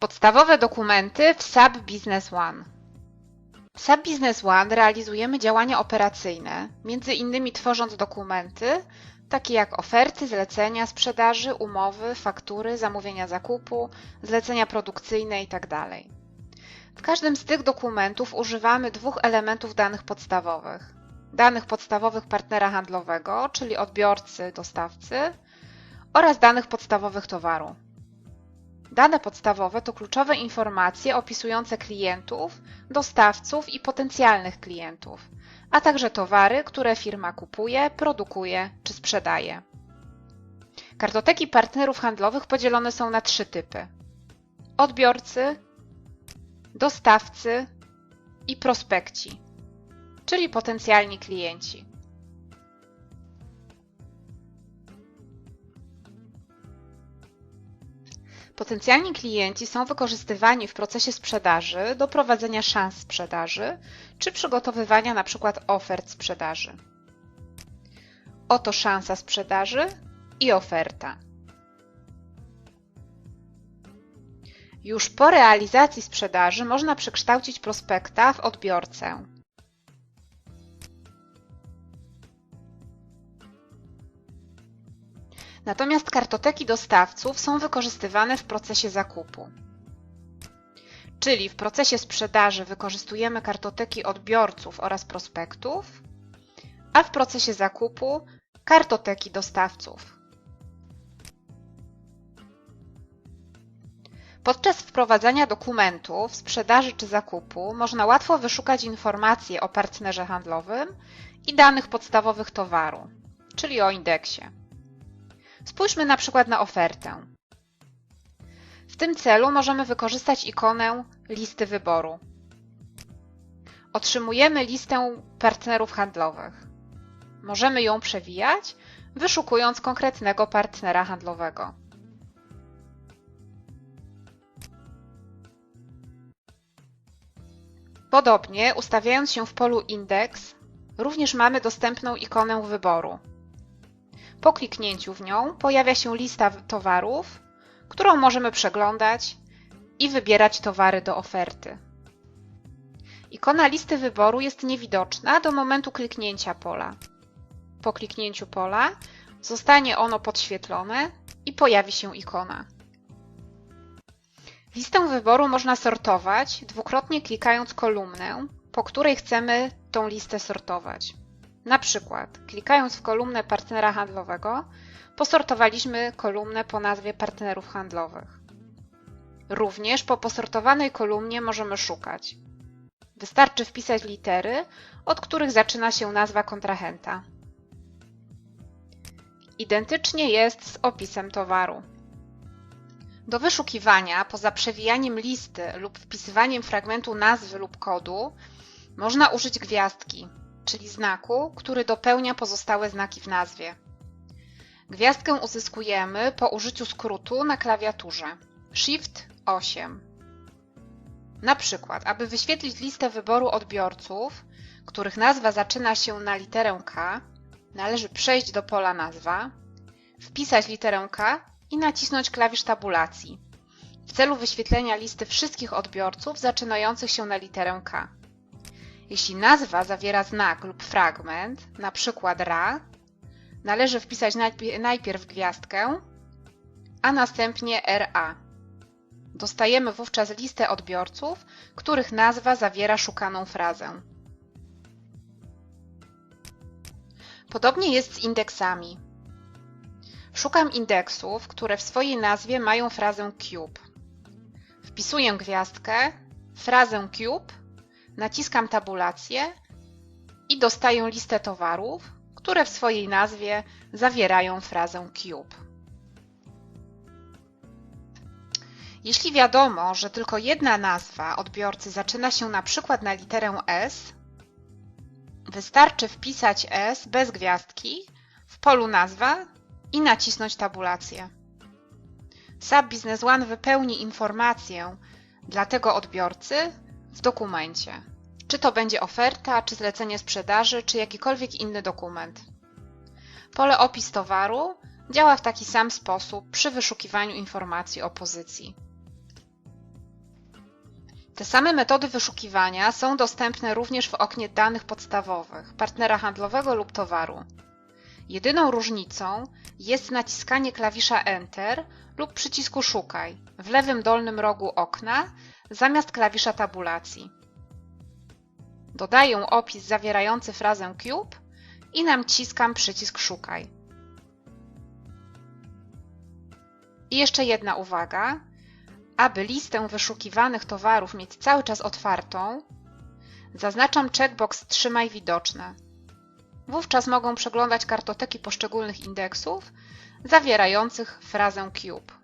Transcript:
Podstawowe dokumenty w SAP Business One. W SAP Business One realizujemy działania operacyjne, między innymi tworząc dokumenty takie jak oferty, zlecenia sprzedaży, umowy, faktury, zamówienia zakupu, zlecenia produkcyjne itd. W każdym z tych dokumentów używamy dwóch elementów danych podstawowych. Danych podstawowych partnera handlowego, czyli odbiorcy, dostawcy oraz danych podstawowych towaru. Dane podstawowe to kluczowe informacje opisujące klientów, dostawców i potencjalnych klientów, a także towary, które firma kupuje, produkuje czy sprzedaje. Kartoteki partnerów handlowych podzielone są na trzy typy: odbiorcy, dostawcy i prospekci, czyli potencjalni klienci. Potencjalni klienci są wykorzystywani w procesie sprzedaży do prowadzenia szans sprzedaży czy przygotowywania np. ofert sprzedaży. Oto szansa sprzedaży i oferta. Już po realizacji sprzedaży można przekształcić prospekta w odbiorcę. Natomiast kartoteki dostawców są wykorzystywane w procesie zakupu. Czyli w procesie sprzedaży wykorzystujemy kartoteki odbiorców oraz prospektów, a w procesie zakupu kartoteki dostawców. Podczas wprowadzania dokumentów, sprzedaży czy zakupu można łatwo wyszukać informacje o partnerze handlowym i danych podstawowych towaru, czyli o indeksie. Spójrzmy na przykład na ofertę. W tym celu możemy wykorzystać ikonę listy wyboru. Otrzymujemy listę partnerów handlowych. Możemy ją przewijać, wyszukując konkretnego partnera handlowego. Podobnie, ustawiając się w polu Indeks, również mamy dostępną ikonę wyboru. Po kliknięciu w nią pojawia się lista towarów, którą możemy przeglądać i wybierać towary do oferty. Ikona listy wyboru jest niewidoczna do momentu kliknięcia pola. Po kliknięciu pola zostanie ono podświetlone i pojawi się ikona. Listę wyboru można sortować dwukrotnie klikając kolumnę, po której chcemy tą listę sortować. Na przykład, klikając w kolumnę partnera handlowego, posortowaliśmy kolumnę po nazwie partnerów handlowych. Również po posortowanej kolumnie możemy szukać. Wystarczy wpisać litery, od których zaczyna się nazwa kontrahenta. Identycznie jest z opisem towaru. Do wyszukiwania, poza przewijaniem listy lub wpisywaniem fragmentu nazwy lub kodu, można użyć gwiazdki, czyli znaku, który dopełnia pozostałe znaki w nazwie. Gwiazdkę uzyskujemy po użyciu skrótu na klawiaturze Shift 8. Na przykład, aby wyświetlić listę wyboru odbiorców, których nazwa zaczyna się na literę K, należy przejść do pola Nazwa, wpisać literę K i nacisnąć klawisz tabulacji w celu wyświetlenia listy wszystkich odbiorców zaczynających się na literę K. Jeśli nazwa zawiera znak lub fragment, np. RA, należy wpisać najpierw gwiazdkę, a następnie RA. Dostajemy wówczas listę odbiorców, których nazwa zawiera szukaną frazę. Podobnie jest z indeksami. Szukam indeksów, które w swojej nazwie mają frazę cube. Wpisuję gwiazdkę, frazę cube naciskam tabulację i dostaję listę towarów, które w swojej nazwie zawierają frazę Cube. Jeśli wiadomo, że tylko jedna nazwa odbiorcy zaczyna się na przykład na literę S, wystarczy wpisać S bez gwiazdki w polu nazwa i nacisnąć tabulację. SAP Business One wypełni informację dla tego odbiorcy w dokumencie. Czy to będzie oferta, czy zlecenie sprzedaży, czy jakikolwiek inny dokument. Pole opis towaru działa w taki sam sposób przy wyszukiwaniu informacji o pozycji. Te same metody wyszukiwania są dostępne również w oknie danych podstawowych partnera handlowego lub towaru. Jedyną różnicą jest naciskanie klawisza Enter lub przycisku Szukaj w lewym dolnym rogu okna zamiast klawisza tabulacji. Dodaję opis zawierający frazę Cube i naciskam przycisk Szukaj. I jeszcze jedna uwaga. Aby listę wyszukiwanych towarów mieć cały czas otwartą, zaznaczam checkbox Trzymaj widoczne. Wówczas mogą przeglądać kartoteki poszczególnych indeksów zawierających frazę Cube.